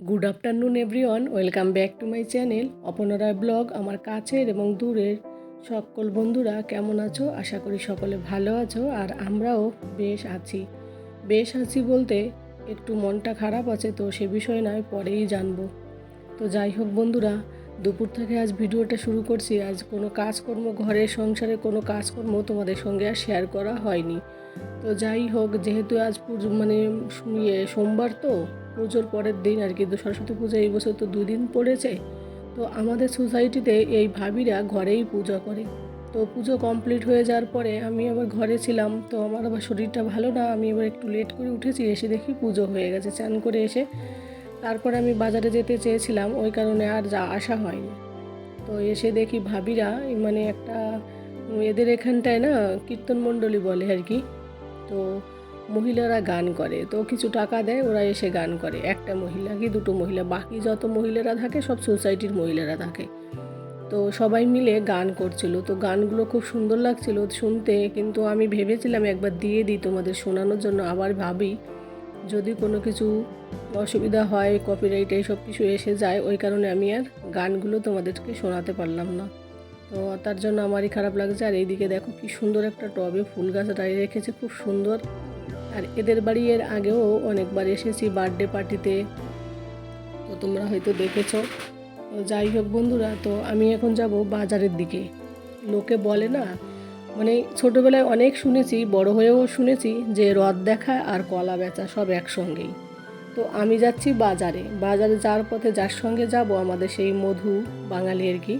Good afternoon everyone welcome back to my channel অপনারায় blog আমার কাছের এবং দূরের সকল বন্ধুরা কেমন আছো? আশা করি সকলে ভালো আছো আর আমরাও বেশ আছি। বেশ আছি বলতে একটু মনটা খারাপ আছে, তো সে বিষয়ে নয়, পরেই জানব। তো যাই হোক বন্ধুরা, দুপুর থেকে আজ ভিডিওটা শুরু করছি। আজ কোনো কাজকর্ম, ঘরের সংসারে কোনো কাজকর্ম তোমাদের সঙ্গে আর শেয়ার করা হয়নি। তো যাই হোক, যেহেতু আজ মানে ইয়ে সোমবার তো পুজোর পরের দিন আর কি, তো সরস্বতী পুজো এই বছর তো দুদিন পড়েছে। তো আমাদের সোসাইটিতে এই ভাবিরা ঘরেই পুজো করে। তো পুজো কমপ্লিট হয়ে যাওয়ার পরে আমি আবার ঘরে ছিলাম, তো আমার আবার শরীরটা ভালো না, আমি এবার একটু লেট করে উঠেছি, এসে দেখি পুজো হয়ে গেছে, চান করে এসে তারপরে আমি বাজারে যেতে চেয়েছিলাম, ওই কারণে আর যা আসা হয়নি। তো এসে দেখি ভাবিরা মানে একটা, এদের এখানটায় না কীর্তন মণ্ডলী বলে আর কি, তো মহিলারা গান করে, তো কিছু টাকা দেয়, ওরা এসে গান করে। একটা মহিলা কি দুটো মহিলা? বাকি যত মহিলারা থাকে, সব সোসাইটির মহিলারা থাকে। তো সবাই মিলে গান করছিল। তো গানগুলো খুব সুন্দর লাগছিল শুনতে, কিন্তু আমি ভেবেছিলাম একবার দিয়ে দিই তোমাদের শোনানোর জন্য। আবার ভাবি, যদি কোনো কিছু অসুবিধা হয় কপিরাইট এইসব কিছু এসে যায়, ওই কারণে আমি আর গানগুলো তোমাদেরকে শোনাতে পারলাম না। তো তার জন্য আমারই খারাপ লাগছে। আর এইদিকে দেখো কি সুন্দর একটা টবে ফুল গাছ রেখেছে, খুব সুন্দর। আর এদের বাড়ি এর আগেও অনেকবার এসেছি বার্থডে পার্টিতে তো তোমরা হয়তো দেখেছ। তো যাই হোক বন্ধুরা, তো আমি এখন যাব বাজারের দিকে। লোকে বলে না মানে ছোটোবেলায় অনেক শুনেছি, বড় হয়েও শুনেছি যে রথ দেখা আর কলা বেচা সব একসঙ্গেই। তো আমি যাচ্ছি বাজারে। বাজারে যাওয়ার পথে যার সঙ্গে যাব আমাদের সেই মধু বাঙালি আর কি।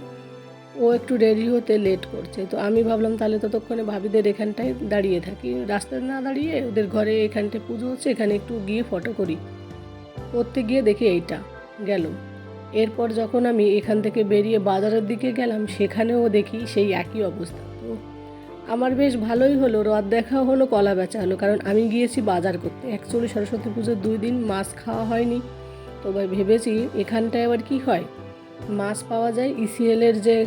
ও একটু রেডি হতে লেট করছে। তো আমি ভাবলাম তাহলে ততক্ষণে ভাবিদের এখানটায় দাঁড়িয়ে থাকি। রাস্তায় না দাঁড়িয়ে ওদের ঘরে এখানটায় পুজো হচ্ছে, এখানে একটু গিয়ে ফটো করি। করতে গিয়ে দেখি এইটা, গেল। এরপর যখন আমি এখান থেকে বেরিয়ে বাজারের দিকে গেলাম, সেখানেও দেখি সেই একই অবস্থা। তো আমার বেশ ভালোই হলো, রথ দেখা হলো, কলা বেচা হলো, কারণ আমি গিয়েছি বাজার করতে। অ্যাকচুয়ালি সরস্বতী পুজোর দুই দিন মাছ খাওয়া হয়নি। তো ভাই ভেবেছি এখানটায় আবার কি হয়? মাছ পাওয়া যায়। ইসিএলের যে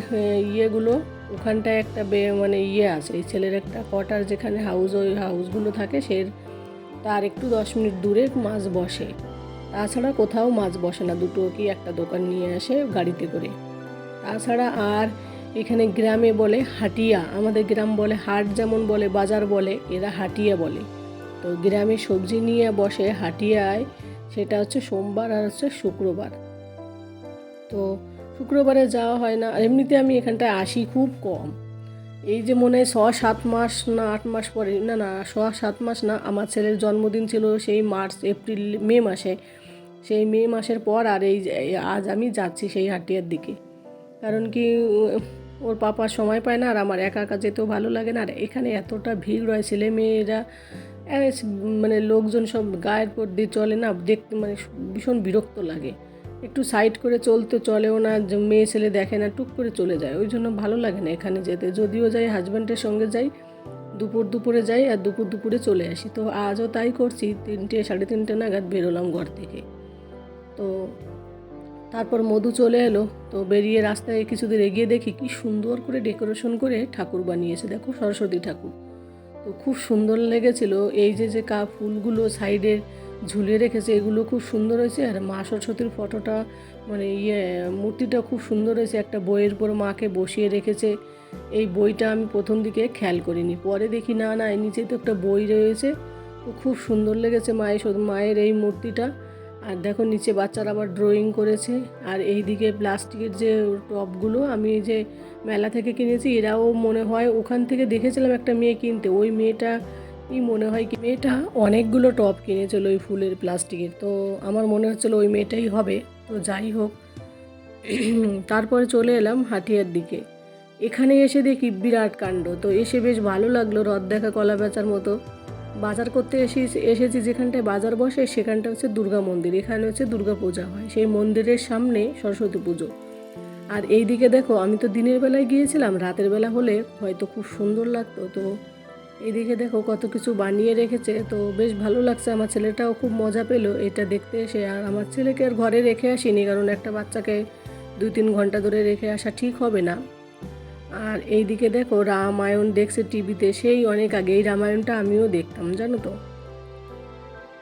ইয়েগুলো, ওখানটায় একটা বে মানে ইয়ে আছে। এই ছেলের একটা কোয়ার্টার যেখানে হাউস ওই হাউসগুলো থাকে সে তার একটু দশ মিনিট দূরে মাছ বসে। তাছাড়া কোথাও মাছ বসে না। দুটো কি একটা দোকান নিয়ে আসে গাড়িতে করে। তাছাড়া আর এখানে গ্রামে বলে হাটিয়া। আমাদের গ্রাম বলে হাট যেমন বলে, বাজার বলে, এরা হাটিয়া বলে। তো গ্রামে সবজি নিয়ে বসে হাটিয়ায়, সেটা হচ্ছে সোমবার আর হচ্ছে শুক্রবার। তো শুক্রবারে যাওয়া হয় না। আর এমনিতে আমি এখানটায় আসি খুব কম। এই যে মনে হয় ছ সাত মাস না, আট মাস পরে, না না ছ সাত মাস না, আমার ছেলের জন্মদিন ছিল সেই মার্চ, এপ্রিল, মে মাসে। সেই মে মাসের পর আর এই আজ আমি যাচ্ছি সেই হাটিয়ার দিকে। কারণ কি ওর পাপা সময় পায় না আর আমার একা একা যেতেও ভালো লাগে না। আর এখানে এতটা ভিড় হয়, ছেলে মেয়েরা মানে লোকজন সব গায়ের পর দিয়ে চলে না, দেখতে মানে ভীষণ বিরক্ত লাগে। একটু সাইড করে চলতে চলেও না মেয়ে ছেলে দেখে না, টুক করে চলে যায়। ওই জন্য ভালো লাগে না এখানে যেতে। যদিও যাই হাজব্যান্ডের সঙ্গে যাই, দুপুর দুপুরে যাই আর দুপুর দুপুরে চলে আসি। তো আজও তাই করছি, তিনটে, সাড়ে তিনটে নাগাদ বেরোলাম ঘর থেকে। তো তারপর মধু চলে এলো। তো বেরিয়ে রাস্তায় কিছুদিন এগিয়ে দেখি কি সুন্দর করে ডেকোরেশন করে ঠাকুর বানিয়েছে। দেখো সরস্বতী ঠাকুর। তো খুব সুন্দর লেগেছিল। এই যে যে কা ফুলগুলো সাইডে ঝুলিয়ে রেখেছে, এগুলো খুব সুন্দর হয়েছে। আর মা সরস্বতীর ফটোটা মানে ইয়ে মূর্তিটা খুব সুন্দর হয়েছে। একটা বইয়ের উপর মাকে বসিয়ে রেখেছে। এই বইটা আমি প্রথম দিকে খেয়াল করিনি, পরে দেখি না না, এর নিচে তো একটা বই রয়েছে। তো খুব সুন্দর লেগেছে মায়ের মায়ের এই মূর্তিটা। আর দেখো, নিচে বাচ্চারা আবার ড্রয়িং করেছে। আর এই দিকে প্লাস্টিকের যে টপগুলো আমি যে মেলা থেকে কিনেছি, এরাও মনে হয় ওখান থেকে দেখেছিলাম একটা মেয়ে কিনতে। ওই মেয়েটা কি মনে হয় কি, মেয়েটা অনেকগুলো টপ কিনেছিল ওই ফুলের প্লাস্টিকের। তো আমার মনে হচ্ছিল ওই মেয়েটাই হবে। তো যাই হোক, তারপরে চলে এলাম হাটিয়ার দিকে। এখানে এসে দেখি বিরাট কাণ্ড। তো এসে বেশ ভালো লাগল রথ দেখা, কলা বেচার মতো। বাজার করতে এসে, এসেছি যেখানটায় বাজার বসে, সেখানটা হচ্ছে দুর্গা মন্দির। এখানে হচ্ছে দুর্গা পূজা হয়। সেই মন্দিরের সামনে সরস্বতী পুজো। আর এই দিকে দেখো, আমি তো দিনের বেলায় গিয়েছিলাম, রাতের বেলা হলে হয়তো খুব সুন্দর লাগতো। তো এইদিকে দেখো কত কিছু বানিয়ে রেখেছে, তো বেশ ভালো লাগছে। আমার ছেলেটাও খুব মজা পেল এটা দেখতে এসে। আর আমার ছেলেকে আর ঘরে রেখে আসিনি, কারণ একটা বাচ্চাকে দুই তিন ঘণ্টা ধরে রেখে আসা ঠিক হবে না। আর এইদিকে দেখো রামায়ণ দেখছে টিভিতে, সেই অনেক আগে এই রামায়ণটা আমিও দেখতাম, জানো তো।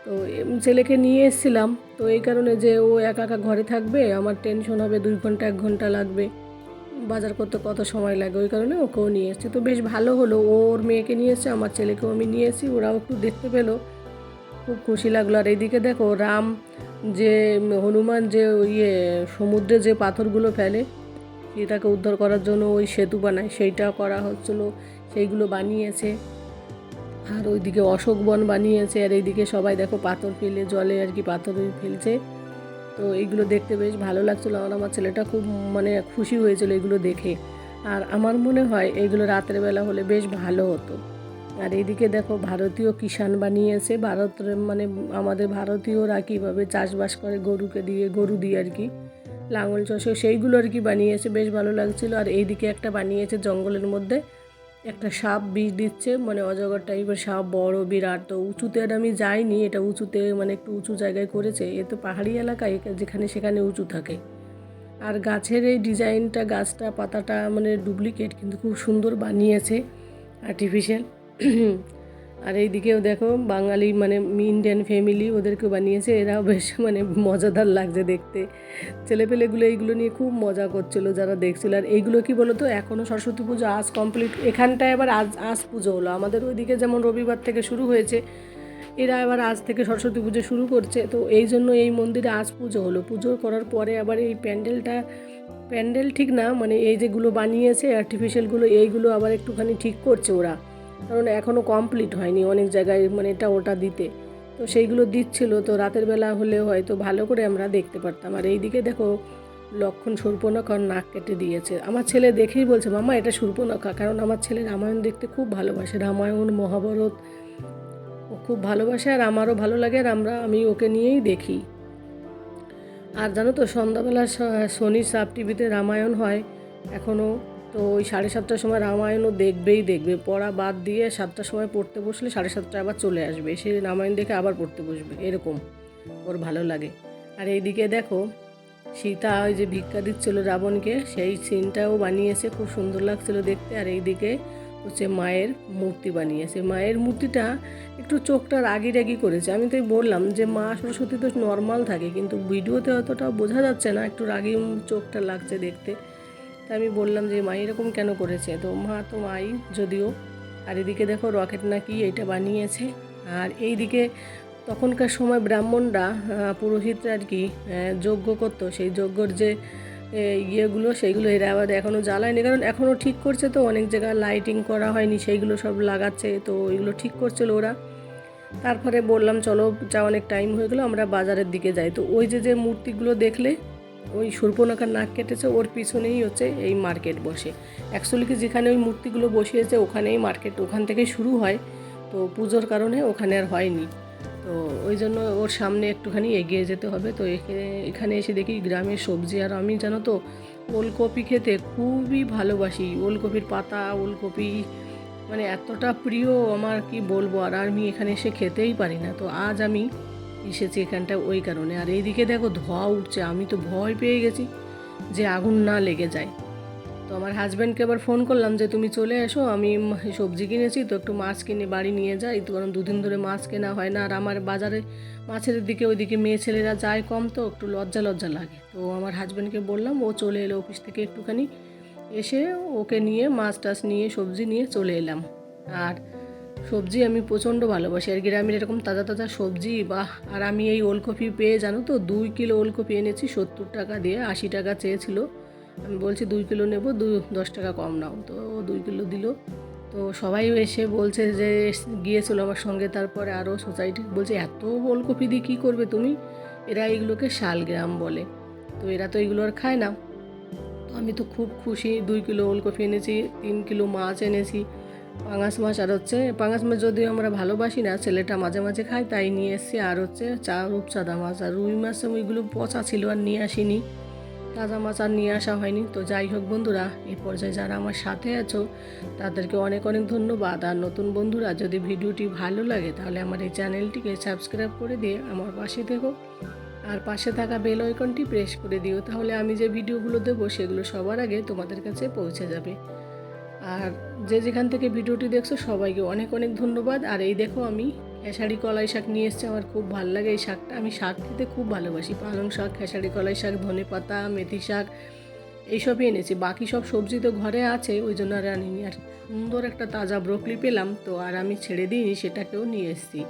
তো ছেলেকে নিয়ে এসেছিলাম। তো এই কারণে যে ও একা একা ঘরে থাকবে, আমার টেনশন হবে, দুই ঘণ্টা, এক ঘণ্টা লাগবে। বাজার করতে কত সময় লাগে? ওই কারণে ওকেও নিয়ে এসেছে। তো বেশ ভালো হলো। ওর মেয়েকে নিয়ে এসেছে, আমার ছেলেকেও আমি নিয়ে এসেছি। ওরাও একটু দেখতে পেল। খুব খুশি লাগল। আর এইদিকে দেখো, রাম যে, হনুমান যে ইয়ে সমুদ্রে যে পাথরগুলো ফেলে সেটাকে উদ্ধার করার জন্য ওই সেতু বানায়। সেইটা করা হচ্ছিল, সেইগুলো বানিয়েছে। আর ওইদিকে অশোক বন বানিয়েছে। আর এইদিকে সবাই দেখো পাথর ফেলে, জলে আর কি পাথর ফেলছে। তো এইগুলো দেখতে বেশ ভালো লাগছিল। আর আমার ছেলেটা খুব মানে খুশি হয়েছিল এগুলো দেখে। আর আমার মনে হয় এইগুলো রাতের বেলা হলে বেশ ভালো হতো। আর এইদিকে দেখো ভারতীয় কিষান বানিয়েছে। ভারতের মানে আমাদের ভারতীয়রা কীভাবে চাষবাস করে গরুকে দিয়ে, গরু দিয়ে আর কি। লাঙল চষে সেইগুলো আর কি বানিয়েছে। বেশ ভালো লাগছিল। আর এইদিকে একটা বানিয়েছে জঙ্গলের মধ্যে। একটা সাপ বিষ দিচ্ছে মানে অজগর টাইপের সাপ, বড়, বিরাট। তো উঁচুতে আর আমি যাইনি, এটা উঁচুতে মানে একটু উঁচু জায়গায় করেছে। এ তো পাহাড়ি এলাকায় যেখানে সেখানে উঁচু থাকে। আর গাছের এই ডিজাইনটা, গাছটা, পাতাটা মানে ডুপ্লিকেট কিন্তু খুব সুন্দর বানিয়েছে আর্টিফিশিয়াল আর এইদিকেও দেখো বাঙালি মানে ইন্ডিয়ান ফ্যামিলি ওদেরকে বানিয়েছে, এরাও বেশ মানে মজাদার লাগছে দেখতে। ছেলেপেলেগুলো এইগুলো নিয়ে খুব মজা করছিল যারা দেখছিল। আর এইগুলো কি বলতো এখনও সরস্বতী পুজো আজ কমপ্লিট এখানটায় আবার আজ আজ পুজো হলো। আমাদের ওইদিকে যেমন রবিবার থেকে শুরু হয়েছে, এরা আবার আজ থেকে সরস্বতী পুজো শুরু করছে। তো এই জন্য এই মন্দিরে আজ পুজো হলো। পুজো করার পরে আবার এই প্যান্ডেলটা, প্যান্ডেল ঠিক না মানে এই যেগুলো বানিয়েছে আর্টিফিশিয়ালগুলো এইগুলো আবার একটুখানি ঠিক করছে ওরা। কারণ এখনও কমপ্লিট হয়নি অনেক জায়গায় মানে এটা ওটা দিতে। তো সেইগুলো দিচ্ছিল, তো রাতের বেলা হলে হয়তো ভালো করে আমরা দেখতে পারতাম। আর এইদিকে দেখো, লক্ষণ সূর্পনখার নাক কেটে দিয়েছে। আমার ছেলে দেখেই বলছে মামা এটা সূর্পনখা। কারণ আমার ছেলে রামায়ণ দেখতে খুব ভালোবাসে। রামায়ণ, মহাভারত, ও খুব ভালোবাসে আর আমারও ভালো লাগে আর আমরা, আমি ওকে নিয়েই দেখি। আর জানো তো, সন্ধ্যাবেলা শনি সাব টিভিতে রামায়ণ হয় এখনও তো ওই সাড়ে সাতটার সময় রামায়ণও দেখবেই দেখবে। পড়া বাদ দিয়ে সাতটার সময় পড়তে বসলে সাড়ে সাতটায় আবার চলে আসবে। সে রামায়ণ দেখে আবার পড়তে বসবে। এরকম ওর ভালো লাগে। আর এইদিকে দেখো, সীতা ওই যে ভিক্ষা দিচ্ছিল রাবণকে, সেই সিনটাও বানিয়েছে। খুব সুন্দর লাগছিল দেখতে। আর এইদিকে হচ্ছে মায়ের মূর্তি বানিয়েছে। মায়ের মূর্তিটা একটু চোখটা রাগি রাগি করেছে। আমি তাই বললাম যে, মা সরস্বতী তো নর্মাল থাকে, কিন্তু ভিডিওতে অতটা বোঝা যাচ্ছে না। একটু রাগি চোখটা লাগছে দেখতে। তা আমি বললাম যে, মা, এরকম কেন করেছে? তো মা, তো মাই, যদিও, আর এদিকে দেখো রকেট নাকি এইটা বানিয়েছে। আর এই দিকে তখনকার সময় ব্রাহ্মণরা পুরোহিতরা আর কি যজ্ঞ করতো। সেই যজ্ঞর যে ইয়েগুলো, সেইগুলো এরা আবার এখনও জ্বালায়নি। কারণ এখনও ঠিক করছে তো, অনেক জায়গায় লাইটিং করা হয়নি, সেইগুলো সব লাগাচ্ছে, তো এগুলো ঠিক করছিল ওরা। তারপরে বললাম, চলো যা অনেক টাইম হয়ে গেলো, আমরা বাজারের দিকে যাই। তো ওই যে যে মূর্তিগুলো দেখলে ওই সূর্পনাখার নাক কেটেছে, ওর পিছনেই হচ্ছে এই মার্কেট বসে। অ্যাকচুয়ালি কি যেখানে ওই মূর্তিগুলো বসিয়েছে, ওখানেই মার্কেট, ওখান থেকেই শুরু হয়। তো পুজোর কারণে ওখানে আর হয়নি। তো ওই জন্য ওর সামনে একটুখানি এগিয়ে যেতে হবে। তো এখানে এখানে এসে দেখি গ্রামের সবজি, আর আমি জানো তো, ওলকপি খেতে খুবই ভালোবাসি। ওলকপির পাতা, ওলকপি মানে এতটা প্রিয় আমার, কি বলব? আর আমি এখানে এসে খেতেই পারি না। তো আজ আমি এসেছি এখানটা ওই কারণে। আর এইদিকে দেখো ধোয়া উঠছে, আমি তো ভয় পেয়ে গেছি যে আগুন না লেগে যায়। তো আমার হাজব্যান্ডকে আবার ফোন করলাম যে, তুমি চলে এসো, আমি সবজি কিনেছি, তো একটু মাছ কিনে বাড়ি নিয়ে যাই। তো কারণ দুদিন ধরে মাছ কেনা হয় না, আর আমার বাজারে মাছের দিকে ওইদিকে মেয়ে ছেলেরা যায় কম, তো একটু লজ্জা লজ্জা লাগে। তো আমার হাজব্যান্ডকে বললাম, ও চলে এলো অফিস থেকে একটুখানি এসে ওকে নিয়ে মাছ টাছ নিয়ে সবজি নিয়ে চলে এলাম। আর সবজি আমি প্রচণ্ড ভালোবাসি। আর গ্রামের এরকম তাজা তাজা সবজি বা আর আমি এই ওলকপি পেয়ে, জানো তো, দুই কিলো ওলকপি এনেছি, সত্তর টাকা দিয়ে, আশি টাকা চেয়েছিল। আমি বলছি, দুই কিলো নেব দুই দশ টাকা কম নাও। তো ও দুই কিলো দিল। তো সবাই এসে বলছে যে, গিয়েছিল আমার সঙ্গে, তারপরে আরও সোসাইটি বলছে, এত ওলকপি দিয়ে কী করবে তুমি? এরা এগুলোকে শালগ্রাম বলে। তো এরা তো এগুলো আর খায় না। আমি তো খুব খুশি, দুই কিলো ওলকপি এনেছি, তিন কিলো মাছ এনেছি। পাঙাশ মাছ আর হচ্ছে পাঙাশ মাছ যদিও আমরা ভালোবাসি না, ছেলেটা মাঝে মাঝে খাই তাই নিয়ে এসেছি। আর হচ্ছে চা, রূপচাঁদা মাছ আর রুই মাছ ওইগুলো পচা ছিল আর নিয়ে আসিনি। তাজা মাছ আর নিয়ে আসা হয়নি। তো যাই হোক বন্ধুরা এই পর্যায়ে যারা আমার সাথে আছো, তাদেরকে অনেক অনেক ধন্যবাদ। আর নতুন বন্ধুরা, যদি ভিডিওটি ভালো লাগে, তাহলে আমার এই চ্যানেলটিকে সাবস্ক্রাইব করে দিয়ে আমার পাশে থেকো। আর পাশে থাকা বেল আইকনটি প্রেস করে দিও, তাহলে আমি যে ভিডিওগুলো দেবো, সেগুলো সবার আগে তোমাদের কাছে পৌঁছে যাবে। আর যে যেখান থেকে ভিডিওটি দেখছ, সবাইকে অনেক অনেক ধন্যবাদ। আর এই দেখো আমি খেসারি কলাই শাক নিয়ে এসছে। আমার খুব ভালো লাগে এই শাকটা। আমি শাক খেতে খুব ভালোবাসি। পালং শাক, খেসারি কলাই শাক, ধনে পাতা, মেথি শাক, এইসবই এনেছি। বাকি সব সবজি তো ঘরে আছে, ওই জন্য আর আনিনি। আর সুন্দর একটা তাজা ব্রোকলি পেলাম। তো আর আমি ছেড়ে দিইনি, সেটাকেও নিয়ে এসেছি।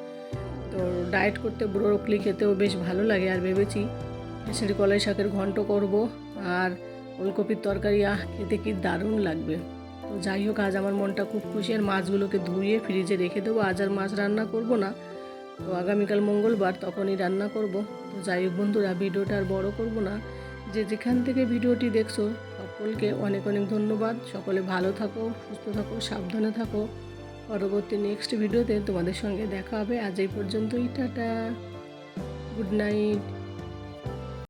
তো ডায়েট করতে ব্রোকলি খেতেও বেশ ভালো লাগে। আর ভেবেছি খেসারি কলাই শাকের ঘন্ট করব। আর ওলকপির তরকারি, আহ, খেতে কি দারুণ লাগবে। তো যাই হোক, আজ আমার মনটা খুব খুশি আর মাছগুলোকে ধুয়ে ফ্রিজে রেখে দেবো। আজ আর মাছ রান্না করব না। তো আগামীকাল মঙ্গলবার তখনই রান্না করব। তো যাই হোক বন্ধুরা, ভিডিওটা আর বড় করব না। যে যেখান থেকে ভিডিওটি দেখছ, সকলকে অনেক অনেক ধন্যবাদ। সকলে ভালো থাকো, সুস্থ থাকো, সাবধানে থাকো। পরবর্তী নেক্সট ভিডিওতে তোমাদের সঙ্গে দেখা হবে। আজ এই পর্যন্তই, টাটা। Good night.